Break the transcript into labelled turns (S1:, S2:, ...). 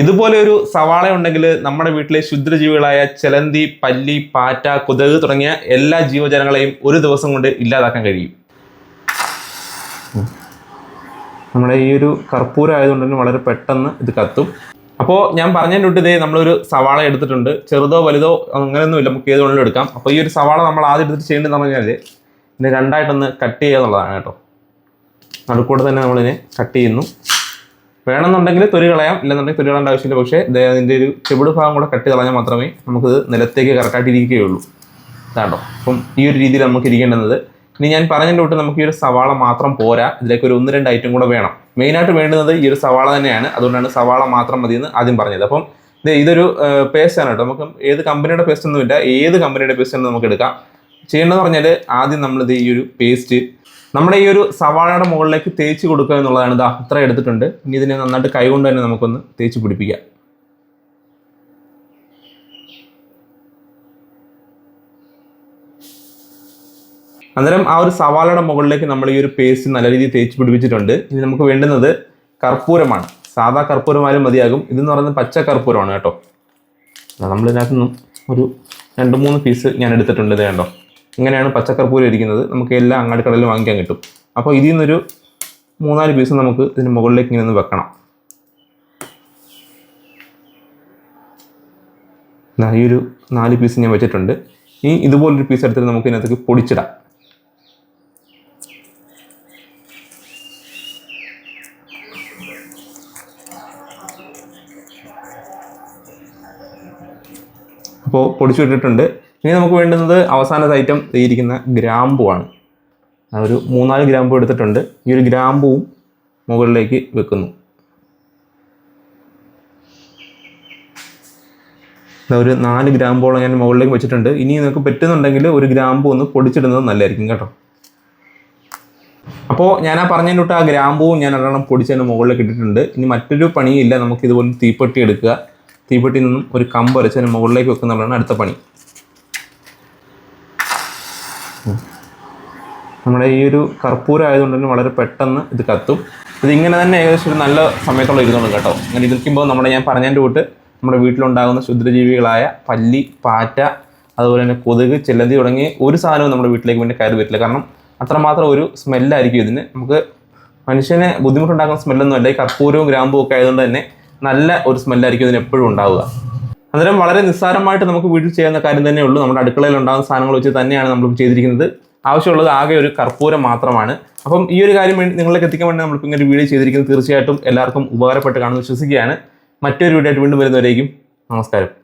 S1: ഇതുപോലെ ഒരു സവാള ഉണ്ടെങ്കിൽ നമ്മുടെ വീട്ടിലെ ശുദ്രജീവികളായ ചെലന്തി പല്ലി പാറ്റ കുതക് തുടങ്ങിയ എല്ലാ ജീവജാലങ്ങളെയും ഒരു ദിവസം കൊണ്ട് ഇല്ലാതാക്കാൻ കഴിയും. നമ്മുടെ ഈ ഒരു കർപ്പൂരം ആയതുകൊണ്ട് തന്നെ വളരെ പെട്ടെന്ന് ഇത് കത്തും. അപ്പോൾ ഞാൻ പറഞ്ഞതിന്റെ ഇതേ നമ്മളൊരു സവാള എടുത്തിട്ടുണ്ട്. ചെറുതോ വലുതോ അങ്ങനെയൊന്നുമില്ല. നമുക്ക് ഏത് വേണമെങ്കിലും എടുക്കാം. അപ്പോൾ ഈ ഒരു സവാള നമ്മൾ ആദ്യം എടുത്തിട്ട് ചെയ്യേണ്ടതെന്ന് പറഞ്ഞാൽ ഇതിനെ രണ്ടായിട്ടൊന്ന് കട്ട് ചെയ്യുക എന്നുള്ളതാണ് കേട്ടോ. നടുക്കൂടെ തന്നെ നമ്മളിതിനെ കട്ട് ചെയ്യുന്നു. വേണമെന്നുണ്ടെങ്കിൽ തൊലി കളയാം ഇല്ലെന്നുണ്ടെങ്കിൽ തൊലി കളയേണ്ട ആവശ്യമില്ല. പക്ഷേ അതിന്റെ ഒരു ചെവിട് ഭാഗം കൂടെ കട്ട് കളഞ്ഞാൽ മാത്രമേ നമുക്കിത് നിലത്തേക്ക് കറക്കാട്ടിരിക്കുകയുള്ളൂ ഇതാണ്ടോ? അപ്പം ഈ ഒരു രീതിയിൽ നമുക്ക് ഇരിക്കേണ്ടുന്നത്. ഇനി ഞാൻ പറഞ്ഞതിന്റെ തൊട്ട് നമുക്ക് ഈ ഒരു സവാള മാത്രം പോരാ. ഇതിലേക്ക് ഒരു ഒന്ന് രണ്ട് ഐറ്റം കൂടെ വേണം. മെയിനായിട്ട് വേണ്ടുന്നത് ഈ ഒരു സവാള തന്നെയാണ്. അതുകൊണ്ടാണ് സവാള മാത്രം മതി എന്ന് ആദ്യം പറഞ്ഞത്. അപ്പം ഇത് ഇതൊരു പേസ്റ്റ് ആണ് കേട്ടോ. നമുക്ക് ഏത് കമ്പനിയുടെ പേസ്റ്റ് ഒന്നുമില്ല. ഏത് കമ്പനിയുടെ പേസ്റ്റ് നമുക്ക് എടുക്കാം. ചെയ്യേണ്ടതെന്ന് പറഞ്ഞാൽ ആദ്യം നമ്മളിത് ഈ ഒരു പേസ്റ്റ് നമ്മുടെ ഈ ഒരു സവാളയുടെ മുകളിലേക്ക് തേച്ച് കൊടുക്കുക എന്നുള്ളതാണ്. ഇതാ അത്ര എടുത്തിട്ടുണ്ട്. ഇനി ഇതിനെ നന്നായിട്ട് കൈകൊണ്ട് തന്നെ നമുക്കൊന്ന് തേച്ച് പിടിപ്പിക്കാം. അന്നേരം ആ ഒരു സവാളയുടെ മുകളിലേക്ക് നമ്മൾ ഈ ഒരു പേസ്റ്റ് നല്ല രീതിയിൽ തേച്ച് പിടിപ്പിച്ചിട്ടുണ്ട്. ഇനി നമുക്ക് വേണ്ടുന്നത് കർപ്പൂരമാണ്. സാധാ കർപ്പൂരമായാലും മതിയാകും. ഇതെന്ന് പറയുന്നത് പച്ച കർപ്പൂരമാണ് കേട്ടോ. നമ്മൾ ഇതിനകത്ത് നിന്നും ഒരു രണ്ട് മൂന്ന് പീസ് ഞാൻ എടുത്തിട്ടുണ്ട് ഇത് കണ്ടോ? ഇങ്ങനെയാണ് പച്ചക്കർപ്പൂരം ഇരിക്കുന്നത്. നമുക്ക് എല്ലാ അങ്ങാടിക്കടയിലും വാങ്ങിക്കാൻ കിട്ടും. അപ്പോൾ ഇതിൽ നിന്നൊരു മൂന്നാൽ പീസ് നമുക്ക് ഇതിന് മുകളിലേക്ക് ഇങ്ങനെ ഒന്ന് വെക്കണം. ഈ ഒരു നാല് പീസ് ഞാൻ വെച്ചിട്ടുണ്ട്. ഈ ഇതുപോലൊരു പീസ് എടുത്തിട്ട് നമുക്ക് ഇതിനകത്തേക്ക് പൊടിച്ചിടാം. അപ്പോൾ പൊടിച്ചു ഇട്ടിട്ടുണ്ട്. ഇനി നമുക്ക് വേണ്ടുന്നത് അവസാനത്തെ ഐറ്റം ഇരിക്കുന്ന ഗ്രാമ്പുവാണ് ഒരു മൂന്നാൽ ഗ്രാമ്പു എടുത്തിട്ടുണ്ട്. ഈ ഒരു ഗ്രാമ്പുവും മുകളിലേക്ക് വെക്കുന്നു. ഒരു നാല് ഗ്രാമ്പോളം ഞാൻ മുകളിലേക്ക് വെച്ചിട്ടുണ്ട്. ഇനി നിങ്ങൾക്ക് പറ്റുന്നുണ്ടെങ്കിൽ ഒരു ഗ്രാമ്പു ഒന്ന് പൊടിച്ചിടുന്നത് നല്ലതായിരിക്കും കേട്ടോ. അപ്പോൾ ഞാൻ ആ പറഞ്ഞതിന്റെ തൊട്ട് ആ ഗ്രാമ്പുവും ഞാൻ ഒരെണ്ണം പൊടിച്ചതിന് മുകളിലേക്ക് ഇട്ടിട്ടുണ്ട്. ഇനി മറ്റൊരു പണിയില്ല നമുക്ക് ഇതുപോലെ തീപ്പെട്ടി എടുക്കുക. തീപ്പെട്ടിയിൽ നിന്നും ഒരു കമ്പ് അരച്ചതിന് മുകളിലേക്ക് വെക്കുന്നതാണ് അടുത്ത പണി. നമ്മുടെ ഈ ഒരു കർപ്പൂരം ആയതുകൊണ്ട് തന്നെ വളരെ പെട്ടെന്ന് ഇത് കത്തും. ഇതിങ്ങനെ തന്നെ ഏകദേശം ഒരു നല്ല സമയത്തോളം ഇരുന്നോളും കേട്ടോ. അങ്ങനെ ഇരിക്കുമ്പോൾ നമ്മുടെ ഞാൻ പറഞ്ഞതിന്റെ കൂട്ട് നമ്മുടെ വീട്ടിലുണ്ടാകുന്ന ക്ഷുദ്രജീവികളായ പല്ലി പാറ്റ അതുപോലെ തന്നെ കൊതുക് ചെല്ലതി തുടങ്ങി ഒരു സാധനവും നമ്മുടെ വീട്ടിലേക്ക് വേണ്ടി കയറി വരില്ല. കാരണം അത്രമാത്രം ഒരു സ്മെല്ലായിരിക്കും ഇതിന്. നമുക്ക് മനുഷ്യനെ ബുദ്ധിമുട്ടുണ്ടാക്കുന്ന സ്മെല്ലൊന്നും അല്ല ഈ കർപ്പൂരവും ഗ്രാമ്പും ഒക്കെ ആയതുകൊണ്ട് തന്നെ നല്ല ഒരു സ്മെല്ലായിരിക്കും ഇതിന് എപ്പോഴും ഉണ്ടാവുക. അന്നേരം വളരെ നിസ്സാരമായിട്ട് നമുക്ക് വീട്ടിൽ ചെയ്യുന്ന കാര്യം തന്നെ ഉള്ളൂ. നമ്മുടെ അടുക്കളയിൽ ഉണ്ടാകുന്ന സാധനങ്ങൾ വെച്ച് തന്നെയാണ് നമ്മൾ ചെയ്തിരിക്കുന്നത്. ആവശ്യമുള്ളത് ആകെ ഒരു കർപ്പൂരം മാത്രമാണ്. അപ്പം ഈ ഒരു കാര്യം വേണ്ടി നിങ്ങളിലേക്ക് എത്തിക്കാൻ വേണ്ടി നമ്മൾ ഇങ്ങനെ ഒരു വീഡിയോ ചെയ്തിരിക്കുന്നത് തീർച്ചയായിട്ടും എല്ലാവർക്കും ഉപകാരപ്പെട്ട് കാണുമെന്ന് വിശ്വസിക്കുകയാണ്. മറ്റൊരു വീഡിയോ ആയിട്ട് വീണ്ടും വരുന്നവരേക്കും നമസ്കാരം.